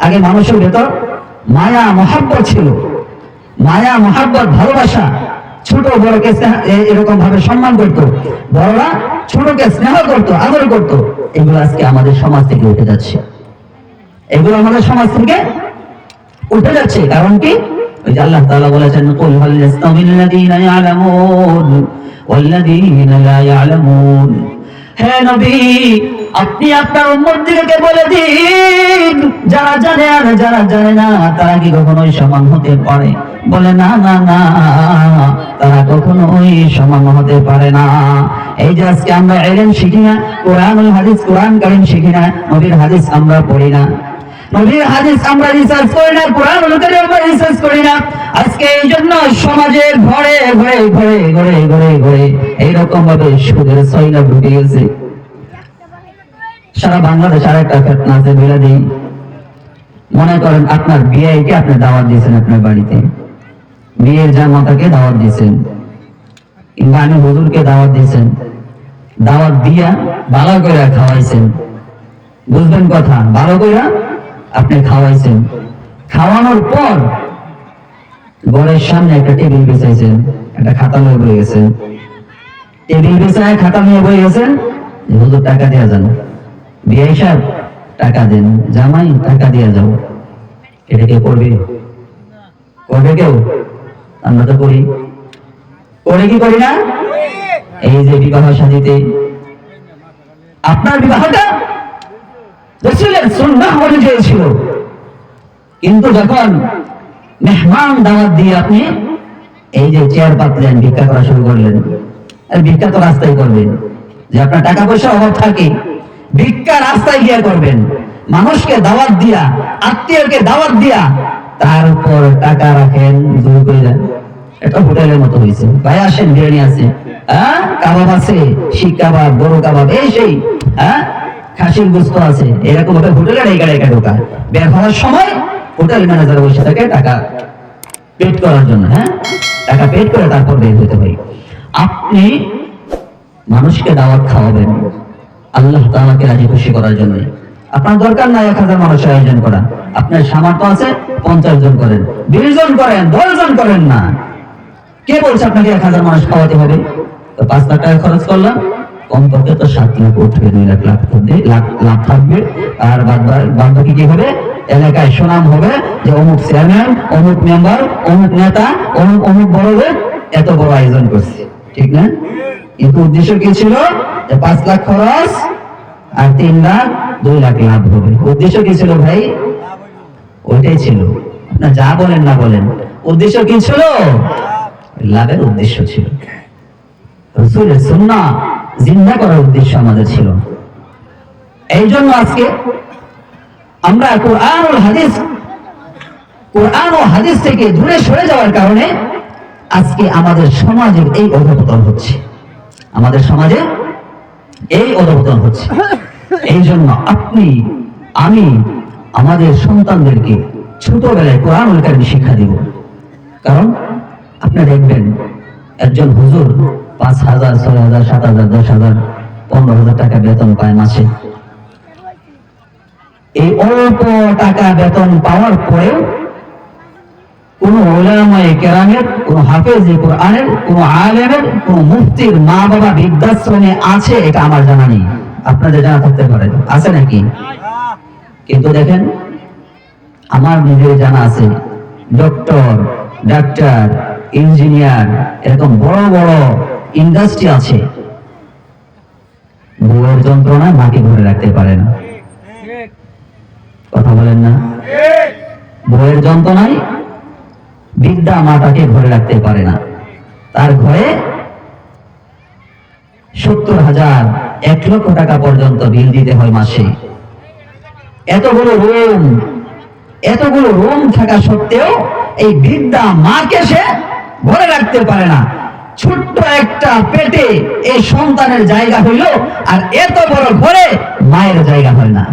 আগে মানুষের ভেতর মায়া, মহাব্বত ছিল। মায়া, মহাব্বত, ভালোবাসা ছোট বড়কে এরকম ভাবে সম্মান করত। বড়রা ছোটকে স্নেহ করত, আদর করত। এগুলো আজকে আমাদের সমাজ থেকে উঠে যাচ্ছে। এগুলো আমাদের সমাজ থেকে উঠে যাচ্ছে। কারণ কি? ওই আল্লাহ তাআলা বলেছেন, কুল হাল ইয়াস্তাবিল্লাযীনা ইয়ালামুন ওয়াল্লাযীনা লা ইয়ালামুন। নবী, আপনি আপনার উম্মতদেরকে বলে দিন। যারা জানে আর যারা জানে না, তারা কি কখনোই সমান হতে পারে? বলে, না না না, তারা কখনোই সমান হতে পারে না। এই যে আজকে আমরা এলেন শিখি না কোরআন হাদিস, কোরআন কারিম শিখি না, নবীর হাদিস আমরা পড়ি না। নবীর হাদিস আমরা রিসার্চ করি না, কোরআন রিসার্চ করি না। আজকে এই জন্য ঘরে ঘরে ঘরে ঘরে ঘরে ঘরে এইরকম ভাবে সুদের সইলা ঢুকে গেছে। সারা বাংলাদেশ আর একটা ফেতনা আছে বলে দিই মনে করেন আপনার বিয়েকে আপনি দাওয়াত দিয়েছেন আপনার বাড়িতে। বিয়ের জামাতাকে দাওয়াত দিয়েছেন। কিংবা আমি হুজুরকে দাওয়াত দিয়েছেন। দাওয়াত দিয়া ভালো করে খাওয়াইছেন। বুঝবেন কথা? ভালো করে আপনি খাওয়াইছেন। খাওয়ানোর পর ঘরের সামনে একটা টেবিল বিছাইছেন একটা খাতা নিয়ে বয়ে গেছেন টেবিল বিছায় খাতা নিয়ে বয়ে গেছেন হুজুর টাকা দেওয়া যান। বিয়ে সাহেব টাকা দেন। জামাই টাকা দিয়ে যাও। এটা কে করবে? করবে কেউ? আমরা তো করি। করে কি করি না? এই যে বিবাহ সাথীতে আপনার বিবাহটা রসুলের কিন্তু যখন মেহমান দাওয়াত দিয়ে আপনি এই যে চেয়ার পাতলেন, ভিক্ষা করা শুরু করলেন, আর ভিক্ষা তো রাস্তায় করবেন, যে আপনার টাকা পয়সা অভাব থাকে, ভিক্ষা রাস্তায় গিয়ে করবেন, মানুষকে দাওয়াত দিয়া, আত্মীয়কে দাওয়াত দিয়া, তার উপর টাকা রাখেন দূর করে এটা হোটেলের মতো হয়েছে। ভাই আসেন, বিরিয়ানি আছে। হ্যাঁ? কাবাব আছে শিক কাবাব, গরু কাবাব, এই সেই হ্যাঁ? খাসির গোস্ত আছে। এরকম ভাবে হোটেলে রেখা রেখা ঢোকা। বের হওয়ার সময় হোটেল ম্যানেজার বসে থাকে টাকা পেড করার জন্য। হ্যাঁ? টাকা পেড করে তারপর বের হতে হয়। আপনি মানুষকে দাওয়াত খাওয়াবেন, আল্লাহ তাআলাকে রাজি খুশি করার জন্য। আপনার দরকার নাই এক হাজার মানুষের আয়োজন করা। আপনার সামর্থ্য আছে, পঞ্চাশ জন করেন। বিশ জন করেন, দশ জন করেন না। কে বলছে আপনাকে এক হাজার মানুষ খাওয়াতে হবে? তো পাঁচ লাখ টাকা খরচ করলাম। কমপক্ষে সাত লাখ উঠবে দুই লাখ লাভ থাকবে লাভ থাকবে। আর বাদ কি হবে? এলাকায় সুনাম হবে যে অমুক চেয়ারম্যান, অমুক মেম্বার, অমুক নেতা, অমুক অমুক বড় এত বড় আয়োজন করছে। ঠিক না? কিন্তু উদ্দেশ্য কি ছিল? যে পাঁচ লাখ খরচ আর তিন লাখ, দুই লাখ লাভ হবে। উদ্দেশ্য কি ছিল ভাই? ওইটাই ছিল। আপনার যা বলেন না বলেন। উদ্দেশ্য কি ছিল? লাভের উদ্দেশ্য ছিল। রসুলের সুন্না জিন্দা করার উদ্দেশ্য আমাদের ছিল। এই জন্য আজকে আমরা কোরআন হাদিস কোরআন ও হাদিস থেকে দূরে সরে যাওয়ার কারণে আজকে আমাদের সমাজের এই অধপতন হচ্ছে। আমাদের সমাজে এই অধপতন হচ্ছে। এই জন্য আপনি, আমি, আমাদের সন্তানদেরকে ছোটবেলায় কোরআন শিক্ষা দিব। কারণ আপনি দেখবেন, একজন হুজুর পাঁচ হাজার, ছয় হাজার, সাত হাজার, দশ হাজার, পনেরো হাজার টাকা বেতন পায় মাসে। এই অল্প টাকা বেতন পাওয়ার পরেও কোন ওলামায়ে কেরামের, কোন হাফেজ কোরআনের, কোন আলেমের, কোন মুফতির মা বাবা বৃদ্ধাশ্রমে আছে, এটা আমার জানা নেই। আপনাদের জানা থাকতে পারে। আছে নাকি? কিন্তু দেখেন, আমার নিজের জানা আছে, ডক্টর, ডাক্তার, ইঞ্জিনিয়ার, এরকম বড় বড় ইন্ডাস্ট্রি আছে। বউয়ের যন্ত্রণায় মাকে ধরে রাখতে পারে না। কথা বলেন না? বউয়ের যন্ত্রণায় বিদ্যা মাতাকে ঘরে রাখতে পারে না। তার ঘরে সত্তর হাজার এক লক্ষ টাকা পর্যন্ত বিল দিতে হয় মাসে। এতগুলো রুম এতগুলো রুম থাকা সত্ত্বেও এই বৃদ্ধা মাকে সে ঘরে রাখতে পারে না। ছোট্ট একটা পেটে এই সন্তানের জায়গা হইল, আর এত বড় ঘরে মায়ের জায়গা হয় না।